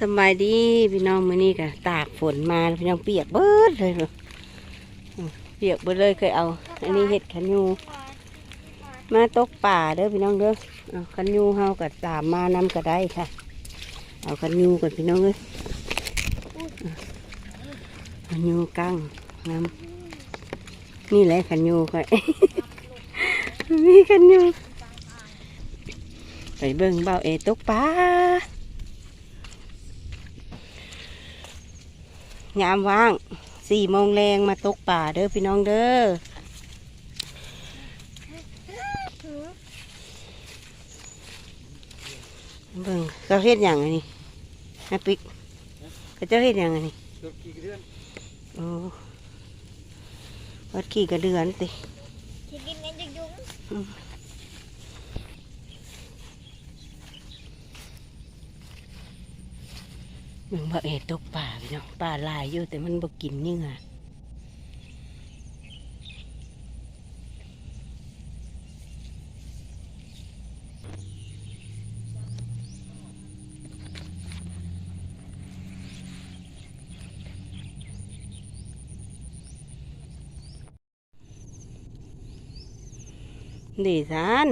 สบายดีพี่น้องมือนี้ก็ตากฝนมาพี่น้องเปียกเบิดเลยเนอะเปียกเบิดเลยเคยเอา อันนี้เห็ดขันยูมาตกป่าเด้อพี่น้องเด้อเอาขันยูเฮากับตามมานำก็ได้ค่ะ เอาขันยูก่อนพี่น้องเอ้ยขันยูกั้งน้ำนี่แหละขันยูค่อยมีขันยูไปเบิ่งเบาเอตกป่า ยามว่างสี่โมงแรงมาตกป่าเด้อพี่น้องเด้อเบิ่งเขาเฮ็ดอย่างนี้นะปิ๊กเขาเจ้าเฮ็ดอย่างนี้โอ้วัดขี่กระเดือนติที่กินกันจะยุ่ง เบิ่งบ่เอตกป่าพี่น้องป่าลายอยู่แต่มันบ่กินเหงื่อดีสาน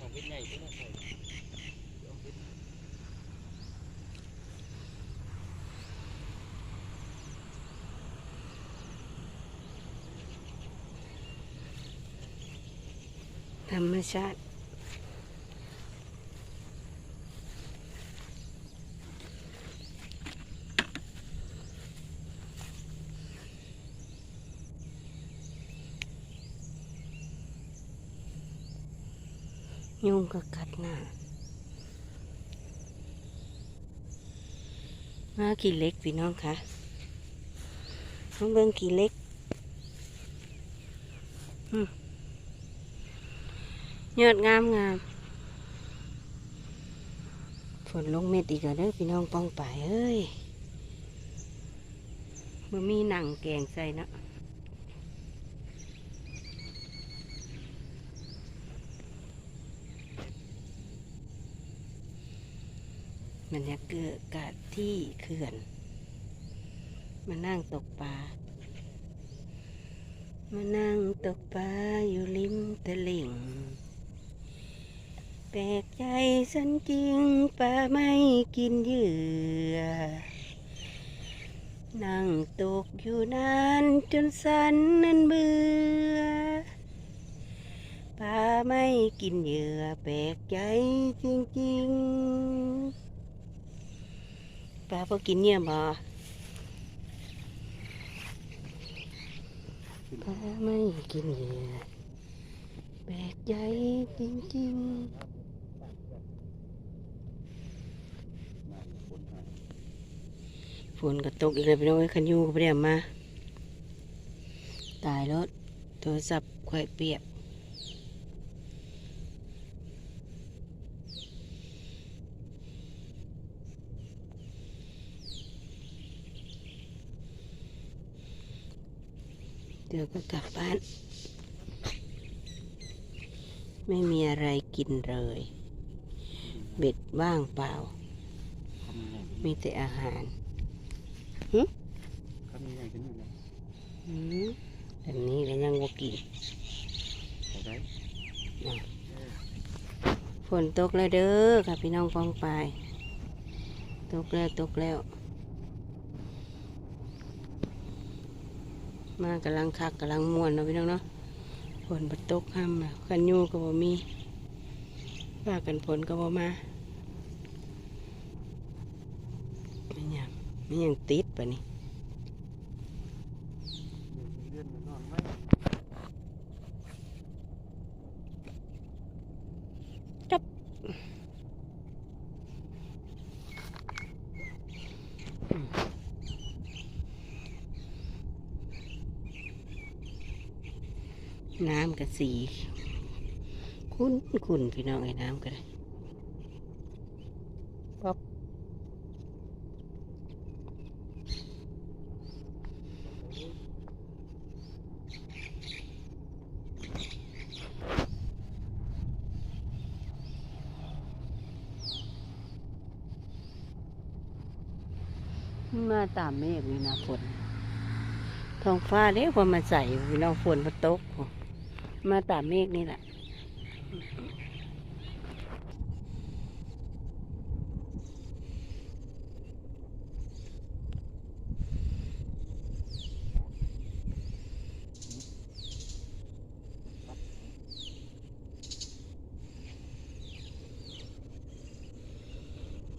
ของ เป็นใหญ่ที่เราใส่ธรรมชาติ ยุงก็กัดหน้ามากี่เล็กพี่น้องคะน้องเบิ้งกี่เล็กอยอดงามงามฝนลงเม็ดอีกแล้วเด้อพี่น้องป้องไปเอ้ยมันมีหนังแกงใส่เนาะ บรรยากาศที่เขื่อน มานั่งตกปลา มานั่งตกปลาอยู่ริมตลิ่ง แปลกใจสันจริงปลาไม่กินเหยื่อ นั่งตกอยู่นานจนสันนั้นเบื่อปลาไม่กินเหยื่อแปลกใจจริงๆ ปลาพอกินเนี่ยบ่ปลาไม่กินเหยื่อแปลกใจจริงๆฝนก็ตกอีกแล้วพี่น้องไอ้ยคันยูก็ไม่ได้เอามา ตายรถโทรศัพท์ค่อยเปียก เดี๋ยวก็กลับบ้าน ไม่มีอะไรกินเลย เบ็ดว่างเปล่าคำใหญ่มีแต่อาหารคำใหญ่กันอยู่นะอืมแบบนี้ก็ยังบ่กินใส่ได้ฝนตกแล้วเด้อค่ะพี่น้องฟองไปายตกแล้วตกแล้ว มากำลังคักกำลังม่วนเนาะพี่น้องเนาะฝนบดตกห้ำแล้วกันยูก็บ่มีว่ากันฝนก็บ่มาไม่ยังไม่ยังติดปะนี่ เดือนนอนไว้ ป น้ำกับสีคุ้นคุ้นพี่น้องไอ้น้ำก็ได้ป๊อปมาตามเมฆนี่นะฝนท้องฟ้าเด้พอมาใส่พี่น้องฝนมาตก มาตามเมฆนี่แหละ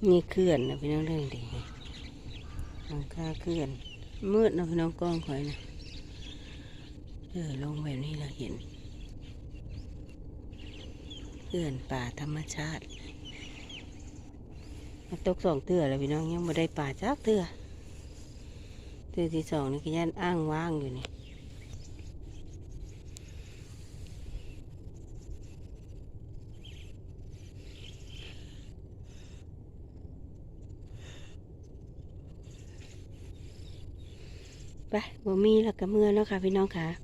นี่เคลื่อนนะพี่น้องเรื่องดีหลังคาเคลื่อน มืดนะพี่น้องกล้องคอยนะเออลงแบบนี้เราเห็น เคลื่อนป่าธรรมชาติมาตกสองเตือแล้วพี่น้องยังไม่ได้ป่าจักเตือเตือที่สองนี่ก็ยันอ้างว่างอยู่นี่ไปบ่มีแล้วก็เมื่อแล้วค่ะพี่น้องค่ะ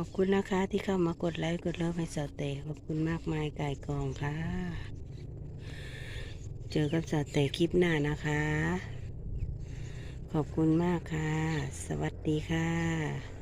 ขอบคุณนะคะที่เข้ามากดไลค์กดเลิฟให้สาวเตะขอบคุณมากมายกายกองค่ะ เจอกับสาวเตะคลิปหน้านะคะ ขอบคุณมากค่ะ สวัสดีค่ะ